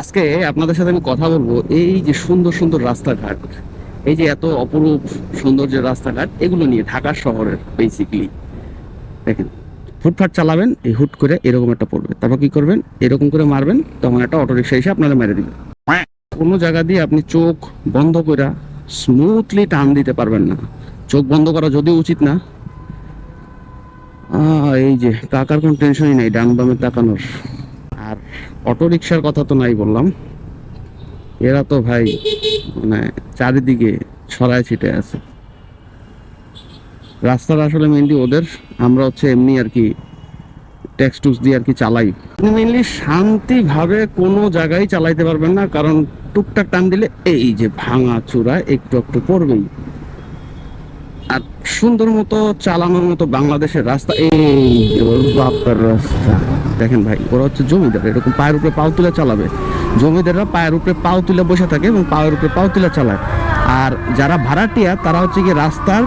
আজকে আপনাদের সাথে আমি কথা বলব এই যে সুন্দর সুন্দর রাস্তাঘাট, এই যে এত অপরূপ সুন্দর যে রাস্তাঘাট, এগুলো নিয়ে ঢাকা শহরের বেসিকলি দেখেন ফুটফাট চালাবেন, এই হুট করে এরকম একটা পড়বে। তারপর কি করবেন? এরকম করে মারবেন, তখন একটা অটো রিক্সা এসে আপনারা মেরে দিবে। কোনো জায়গা দিয়ে আপনি চোখ বন্ধ করে স্মুথলি টান দিতে পারবেন না। চোখ বন্ধ করা যদিও উচিত না। এই যে, কাকার কোনো টেনশনই নেই, ডান বামে তাকানোর। আর অটো রিক্সার কথা তো নাই বললাম। এরা তো ভাই মানে চারিদিকে ছড়ায় ছিটে আছে। রাস্তাটা আসলে মেনলি ওদের, আমরা হচ্ছে এমনি আর কি ট্যাক্স টুক্স দিয়ে আর কি চালাই। মেনলি শান্তিভাবে কোনো জায়গায় চালাইতে পারবেন না, কারণ টুকটাক টান দিলে এই যে ভাঙা চূড়া একটু একটু পড়বেই আর সুন্দর মতো চালানোর মতো বাংলাদেশের রাস্তা। এই বাপের রাস্তা। দেখেন ভাই, ওরা হচ্ছে জমিদার, এরকম পায়ের উপরে পাও তুলে চালাবে। জমিদাররা পায়ের উপরে পাও তুলে বসে থাকে এবং পায়ের উপরে পাও তুলে চালায়। আর যারা ভাড়াটিয়া, তারা হচ্ছে কি রাস্তার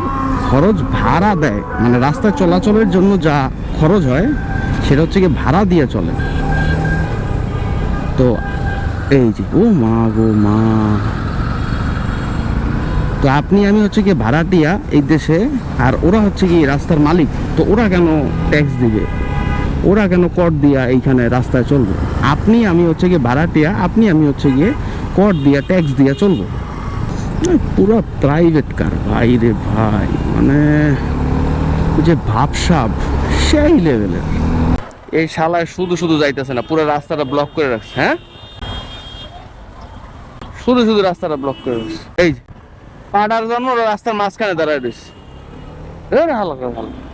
খরচ ভাড়া দেয়। মানে রাস্তা চলাচলের জন্য যা খরচ হয়, সেটা হচ্ছে কি ভাড়া দিয়ে চলে। তো এই যে, ও মা গো মা। তো আপনি, আমি হচ্ছে কি ভাড়াটিয়া এই দেশে, আর ওরা হচ্ছে কি রাস্তার মালিক। তো ওরা কেন ট্যাক্স দিবে? ওরা কেন কর দিয়া এইখানে রাস্তায় চলবে? আপনি, আমি হচ্ছে গিয়ে ভাড়াটিয়া, আপনি, আমি হচ্ছে গিয়ে কর দিয়া ট্যাক্স দিয়া চলবো। পুরো প্রাইভেট কার ভাই রে ভাই মানে যে ভাবসাব, সেই লেভেলের এই শালায় শুধু শুধু যাইতেছে না, পুরো রাস্তাটা ব্লক করে রাখছে হ্যাঁ? শুধু শুধু রাস্তাটা ব্লক করে রাখছে। এই পাড়ার জন্য রাস্তার মাঝখানে দাঁড়ায় রয়েছে। হালকা হালকা। ভালো